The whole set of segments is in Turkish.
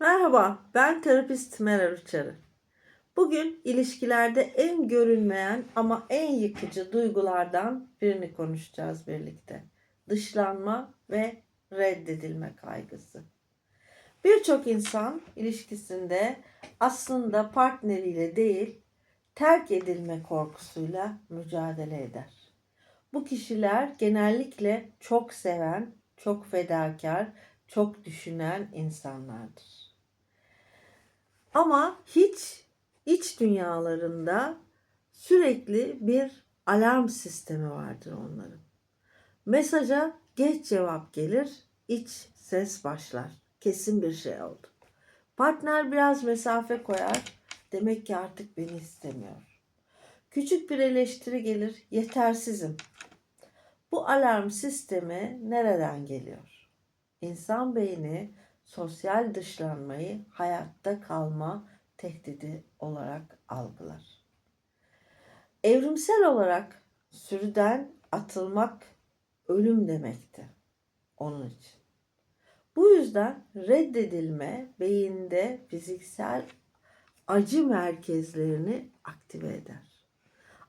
Merhaba, ben terapist Meral Uçarı. Bugün ilişkilerde en görünmeyen ama en yıkıcı duygulardan birini konuşacağız birlikte. Dışlanma ve reddedilme kaygısı. Birçok insan ilişkisinde aslında partneriyle değil, terk edilme korkusuyla mücadele eder. Bu kişiler genellikle çok seven, çok fedakar, çok düşünen insanlardır. Ama hiç iç dünyalarında sürekli bir alarm sistemi vardır onların. Mesaja geç cevap gelir, iç ses başlar. Kesin bir şey oldu. Partner biraz mesafe koyar. Demek ki artık beni istemiyor. Küçük bir eleştiri gelir. Yetersizim. Bu alarm sistemi nereden geliyor? İnsan beyni sosyal dışlanmayı hayatta kalma tehdidi olarak algılar. Evrimsel olarak sürüden atılmak ölüm demekti onun için. Bu yüzden reddedilme beyinde fiziksel acı merkezlerini aktive eder.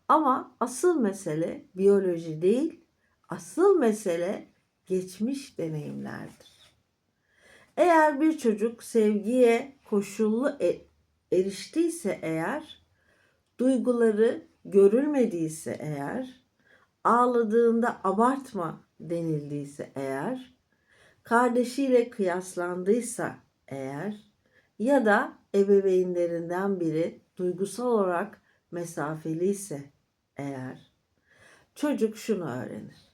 Ama asıl mesele biyoloji değil, asıl mesele geçmiş deneyimlerdir. Eğer bir çocuk sevgiye koşullu e- eriştiyse eğer, duyguları görülmediyse eğer, ağladığında abartma denildiyse eğer, kardeşiyle kıyaslandıysa eğer ya da ebeveynlerinden biri duygusal olarak mesafeliyse eğer çocuk şunu öğrenir.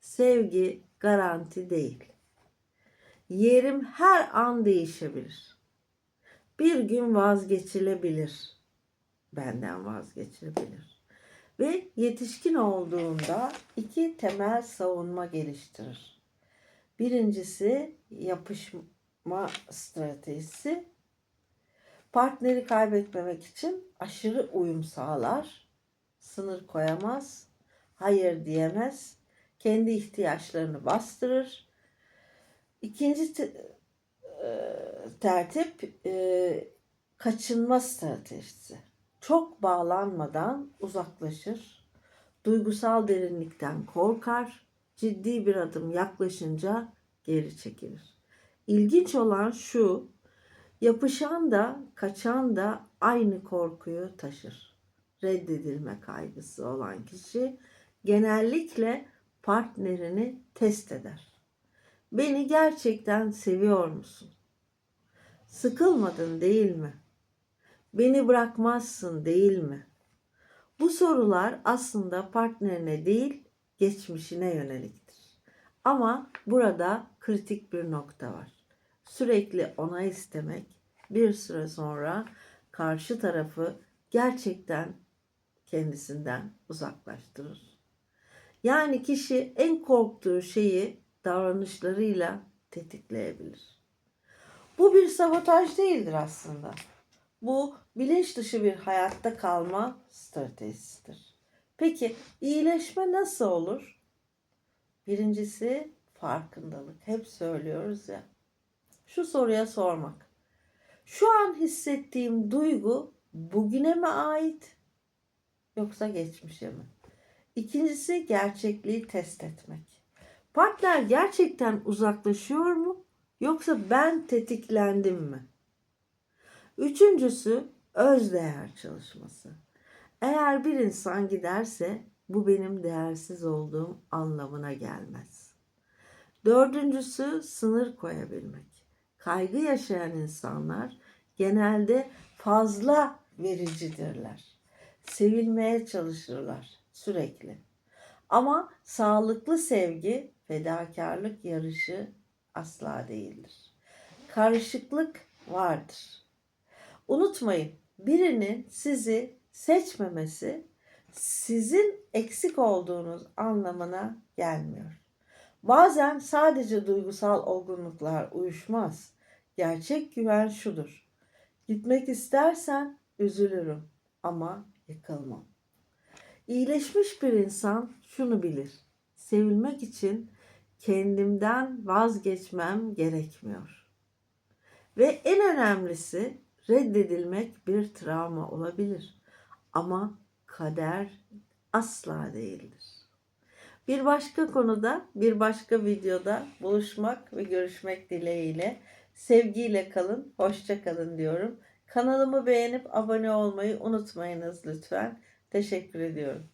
Sevgi garanti değil. Yerim her an değişebilir. Bir gün vazgeçilebilir. Benden vazgeçilebilir. Ve yetişkin olduğunda iki temel savunma geliştirir. Birincisi yapışma stratejisi. Partneri kaybetmemek için aşırı uyum sağlar. Sınır koyamaz. Hayır diyemez. Kendi ihtiyaçlarını bastırır. İkinci te- e, tertip e, kaçınma stratejisi. Çok bağlanmadan uzaklaşır. Duygusal derinlikten korkar. Ciddi bir adım yaklaşınca geri çekilir. İlginç olan şu, yapışan da kaçan da aynı korkuyu taşır. Reddedilme kaygısı olan kişi genellikle partnerini test eder. Beni gerçekten seviyor musun? Sıkılmadın değil mi? Beni bırakmazsın değil mi? Bu sorular aslında partnerine değil, geçmişine yöneliktir. Ama burada kritik bir nokta var. Sürekli onay istemek bir süre sonra karşı tarafı gerçekten kendisinden uzaklaştırır. Yani kişi en korktuğu şeyi davranışlarıyla tetikleyebilir. Bu bir sabotaj değildir aslında. Bu bilinç dışı bir hayatta kalma stratejisidir. Peki iyileşme nasıl olur? Birincisi farkındalık. Hep söylüyoruz ya. Şu soruya sormak. Şu an hissettiğim duygu bugüne mi ait yoksa geçmişe mi? İkincisi gerçekliği test etmek. Partner gerçekten uzaklaşıyor mu yoksa ben tetiklendim mi? Üçüncüsü özdeğer çalışması. Eğer bir insan giderse bu benim değersiz olduğum anlamına gelmez. Dördüncüsü sınır koyabilmek. Kaygı yaşayan insanlar genelde fazla vericidirler. Sevilmeye çalışırlar sürekli. Ama sağlıklı sevgi fedakarlık yarışı asla değildir. Karışıklık vardır. Unutmayın birinin sizi seçmemesi sizin eksik olduğunuz anlamına gelmiyor. Bazen sadece duygusal olgunluklar uyuşmaz. Gerçek güven şudur. Gitmek istersen üzülürüm ama yıkılmam. İyileşmiş bir insan şunu bilir. Sevilmek için kendimden vazgeçmem gerekmiyor. Ve en önemlisi reddedilmek bir travma olabilir. Ama kader asla değildir. Bir başka konuda, bir başka videoda buluşmak ve görüşmek dileğiyle. Sevgiyle kalın, hoşça kalın diyorum. Kanalımı beğenip abone olmayı unutmayınız lütfen. Teşekkür ediyorum.